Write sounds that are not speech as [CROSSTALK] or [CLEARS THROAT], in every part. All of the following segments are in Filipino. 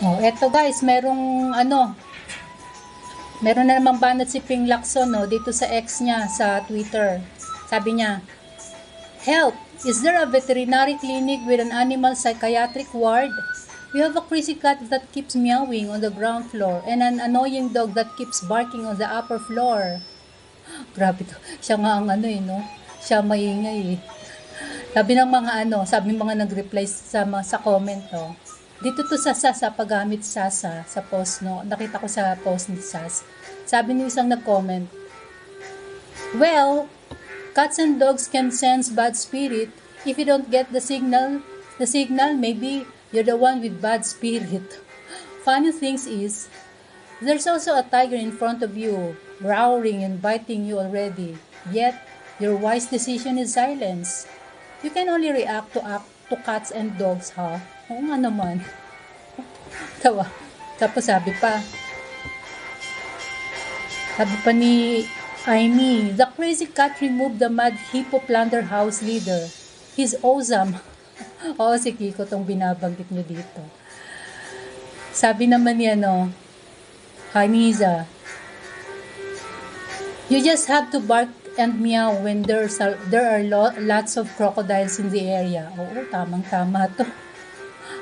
Oh, eto guys, merong ano, meron na namang banat si Ping Lacson no, dito sa ex niya sa Twitter. Sabi niya, Help! Is there a veterinary clinic with an animal psychiatric ward? We have a crazy cat that keeps meowing on the ground floor and an annoying dog that keeps barking on the upper floor. [GASPS] Grabe to. Siya nga ang ano eh, no? Siya maingay eh. Sabi ng mga ano, sabi mga nag-reply sa, sa comment, no? Dito to sa Sasa, paggamit Sasa sa post, no? Nakita ko sa post ni Sas. Sabi ni isang nag-comment, Well, cats and dogs can sense bad spirit. If you don't get the signal, the signal, maybe you're the one with bad spirit. [LAUGHS] Funny things is, there's also a tiger in front of you, growling and biting you already. Yet, your wise decision is silence. You can only react to act to cats and dogs, ha? Oo nga naman. Tawa. Tapos sabi pa, sabi pa ni Aimee, the crazy cat removed the mad hippo plunder house leader. He's awesome. [LAUGHS] Oo, si Kiko tong binabanggit niyo dito. Sabi naman ni ano, Haniza, you just have to bark and meow when there's a, there are lo- lots of crocodiles in the area. Oo, tamang-tama [LAUGHS] to.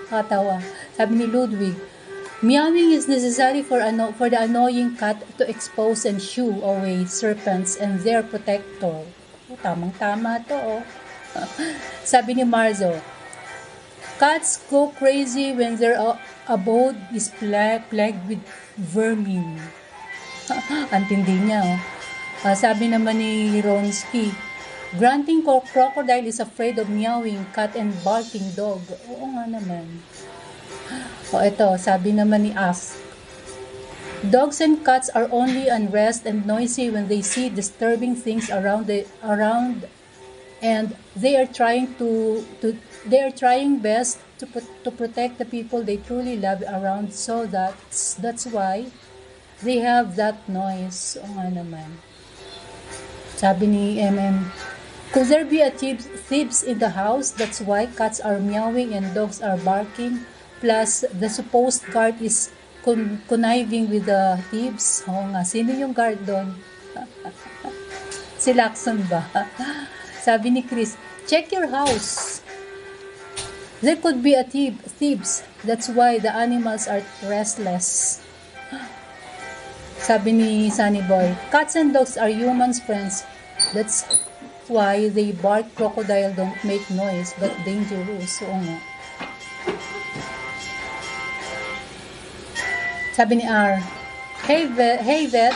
Katawa. Sabi ni Ludwig, Meowing is necessary for ano for the annoying cat to expose and shoo away serpents and their protector. Oh, tamang-tama to, oh. [LAUGHS] Sabi ni Marzo, Cats go crazy when their a- abode is pla- plagued with vermin. [LAUGHS] Antindi niya, oh. Ah, sabi naman ni Ronsky, Granting co- crocodile is afraid of meowing cat and barking dog. Oo nga naman. [GASPS] O ito, sabi naman ni Ask. Dogs and cats are only unrest and noisy when they see disturbing things around the around and they are trying to to they are trying best to pro- to protect the people they truly love around so that's that's why they have that noise. O nga naman. Sabi ni MM, Could there be a thieves, thieves in the house? That's why cats are meowing and dogs are barking. Plus, the supposed guard is con- conniving with the thieves. Oo nga, sino yung guard doon? [LAUGHS] si Lacson ba? [LAUGHS] Sabi ni Chris, check your house. There could be a thief, thieves. That's why the animals are restless. Sabi ni Sunny Boy, cats and dogs are humans' friends. That's why they bark crocodile don't make noise but dangerous. Oo nga. Sabi ni R, Hey vet, hey vet,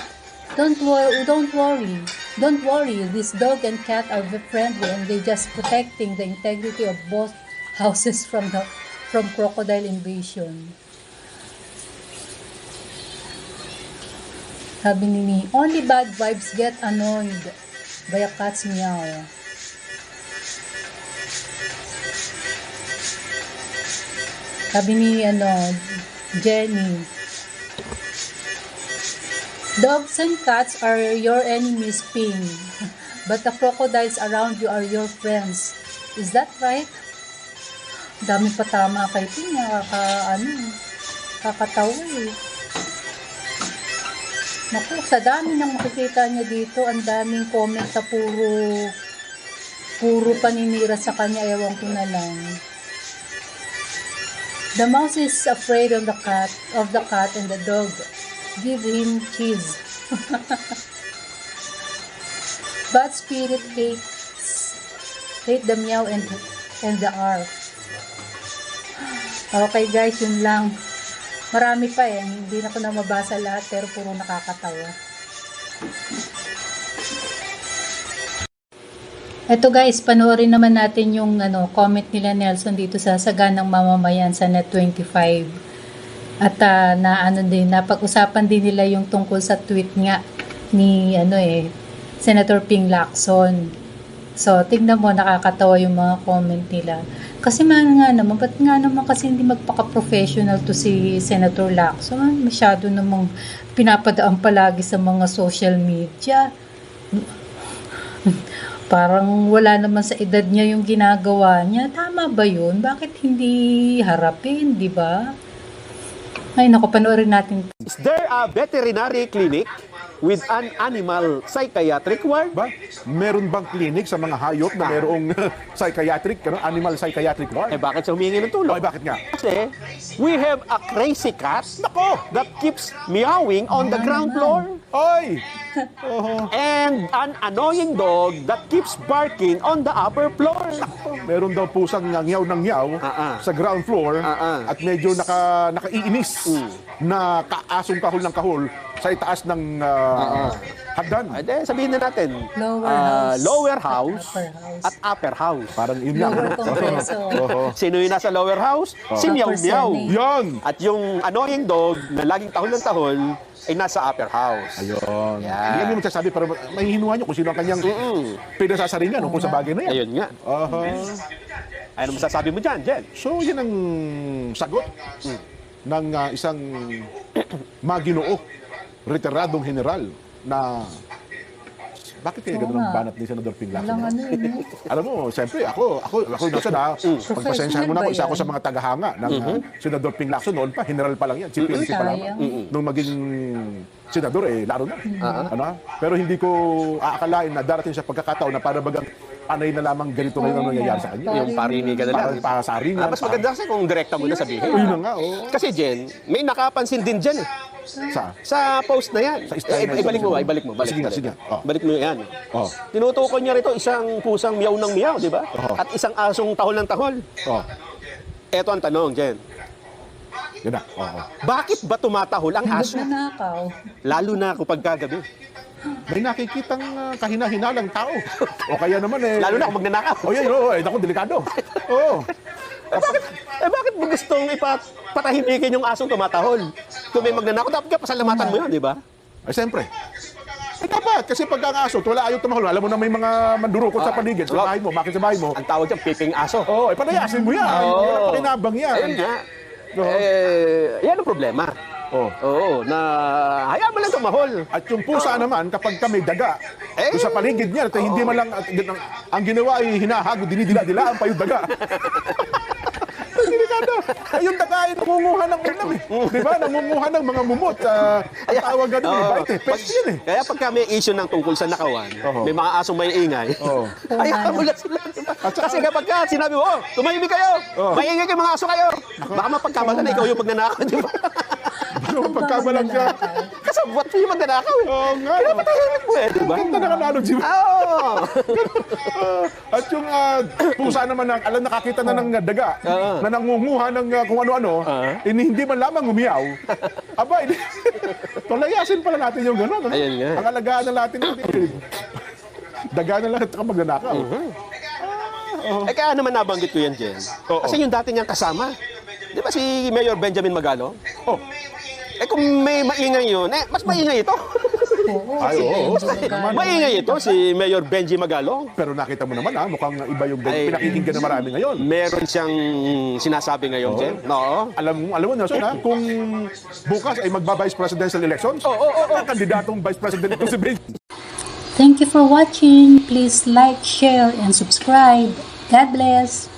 don't worry, don't worry. Don't worry, this dog and cat are friendly and they just protecting the integrity of both houses from the from crocodile invasion. Sabi ni Mi, only bad vibes get annoyed by a cat's meow. Sabi ni ano, Jenny, Dogs and cats are your enemies, Ping. [LAUGHS] But the crocodiles around you are your friends. Is that right? Dami pa tama kay Ping. Kaka, ano, kakatawa eh. Naku, sa dami nang makikita niya dito, ang daming comment sa puro puro paninira sa kanya, ewan ko na lang. The mouse is afraid of the cat, of the cat and the dog. Give him cheese. [LAUGHS] Bad spirit hates hate the meow and and the R. [GASPS] Okay guys, yun lang. Marami pa eh. Hindi na ko na mabasa lahat pero puro nakakatawa. Ito guys, panoorin naman natin yung ano, comment nila Nelson dito sa Saganang Mamamayan sa Net25. At ah, na ano din, napag-usapan din nila yung tungkol sa tweet nga ni ano eh, Senator Ping Lacson. So, tignan mo, nakakatawa yung mga comment nila. Kasi man nga naman, ba't nga naman kasi hindi magpaka-professional to si Senator Lacson? Masyado namang pinapadaan palagi sa mga social media. Parang wala naman sa edad niya yung ginagawa niya. Tama ba yun? Bakit hindi harapin, di ba? Ay, naku, panoorin natin. Is there a veterinary clinic with an animal psychiatric ward? Ba? Meron bang clinic sa mga hayop na merong [LAUGHS] psychiatric, ano, animal psychiatric Eh ward? bakit siya humingi ng tulong? Ay, bakit nga? Kasi we have a crazy cat Nako! that keeps meowing on the ground floor Ay! [LAUGHS] Oho. and an annoying dog that keeps barking on the upper floor. Meron daw pusang ngyaw ng ngyaw Ah, ah. sa ground floor Ah, ah. at medyo naka, nakaiinis Mm. na kaasong kahol ng kahol sa itaas ng ah, hagdan. Ay, de, sabihin na natin. Lower ah, house. lower house Upper house. at upper house. Parang yun nga. Lower Congreso. [LAUGHS] Sino yung nasa lower house? Si Upper. Senate. Yan! At yung annoying dog na laging tahol ng tahol ay nasa upper house. Ayun. Yan. Hindi yung magsasabi pero may hinuha nyo kung sino ang kanyang pinasasaringan kung sa bagay na yan. Ayun nga. Aha. Ano masasabi mo dyan, Jen? So, yan ang sagot ng ah, isang [CLEARS THROAT] maginoo, retiradong general na bakit kaya ganun ang banat ni Senador Pinglaco? Walang ano yun. eh. [LAUGHS] Alam mo, siyempre, ako, ako, ako nasa na, pagpasensyahan mo na ako, isa ako sa mga tagahanga ng uh, Senador Pinglaco noon pa, general pa lang yan, chief PNP pa lang. Nung maging senador, eh, laro na. Ano? Pero hindi ko aakalain na darating sa pagkakataon na para bagang panay na lamang ganito ngayon ang nangyayari sa kanya. Yung parinigan na lang. Parang pasaringan. Ah, mas maganda kasi kung direkta mo na sabihin. Ayun na nga, oh. Kasi Jen, may nakapansin din dyan eh. Sa? Sa post na yan. Sa style Eh, na ibalik ito. mo, ibalik mo. Balik Sige mo, nga, sige. balik. Oh. Balik mo yan. Oh. Tinutukoy niya rito isang pusang miyaw ng miyaw, di ba? Oo. At isang asong tahol ng tahol. Oh. Eto ang tanong, Jen. Yan na. Oh, oh. Bakit ba tumatahol ang aso? Nagnanakaw. Lalo na kapag kagabi. May nakikitang uh, kahina-hinalang tao. o kaya naman eh. Lalo na kung magnanakaw. Oh, yan, oh, eh, naku, delikado. [LAUGHS] Oo. Eh bakit, eh bakit mo gustong ipatahimikin yung asong tumatahol? Kung may magnanakaw, dapat ka pasalamatan mo yun, di ba? Ay, siyempre. Eh, dapat. Kasi pag ang aso, wala ayaw tumahol. Alam mo na may mga mandurukot sa Ah, paligid, sa bahay mo, bakit sa bahay mo. Ang tawag dyan, piping aso. Oo, oh, eh, panayasin mo yan. Oo. Na pakinabang yan. Ayun nga. Oo. Eh, yan ang problema. Oh. Oo, na hayaan mo lang tumahol. At yung pusa naman, kapag kami daga, Eh. doon sa paligid niya, at hindi man lang, at, ang, ang ginawa ay hinahagod, dinidila-dilaan pa yung daga. [LAUGHS] Delikado. Yung daga ay nangunguha ng ulam eh. Di ba? Nangunguha ng mga mumot. Uh, ang tawag ganun eh. Oo. Bait eh. Pest yun eh. Kaya pagka may issue ng tungkol sa nakawan, Oo. may mga asong may ingay, Oo. [LAUGHS] hayaan mo lang sila. Kasi kapag ka sinabi mo, oh, tumahimik kayo, Oo. maingay kayo mga aso kayo, baka mapagkamala na ikaw yung magnanakaw, di ba? [LAUGHS] Ano pagkamalang ka? Kasabwat mo yung magnanakaw eh. Oo nga. Kaya patahimik mo eh, di ba? Ganda ng analogy mo. Oo. Ah, [LAUGHS] at yung ah, pusa naman, na, alam nakakita na ng ah, daga, Oo. na nangunguha ng ah, kung ano-ano, Ah. eh, hindi man lamang umiyaw. Aba, hindi. Tulayasin [LAUGHS] pala natin yung gano'n. Ano? Ayun nga. Ang alagaan na natin. eh, daga na lang at saka magnanakaw. Mhm. Eh kaya naman nabanggit ko yan, Jen. Oo. Kasi yung dati niyang kasama, di ba si Mayor Benjamin Magalo? Oh, kung may maingay yun, eh mas maingay ito. [LAUGHS] Oo, Ay, oo. Benji maingay ito si Mayor Benji Magalo. pero nakita mo naman ha, mukhang iba yung Ay. pinakikinggan na marami ngayon. Meron siyang sinasabi ngayon, Jen. No. Alam mo, alam mo Nelson ha, kung bukas ay magba-vice presidential elections, Oo, oo, oo. kandidatong vice president ko si Benji. Thank you for watching. Please like, share, and subscribe. God bless.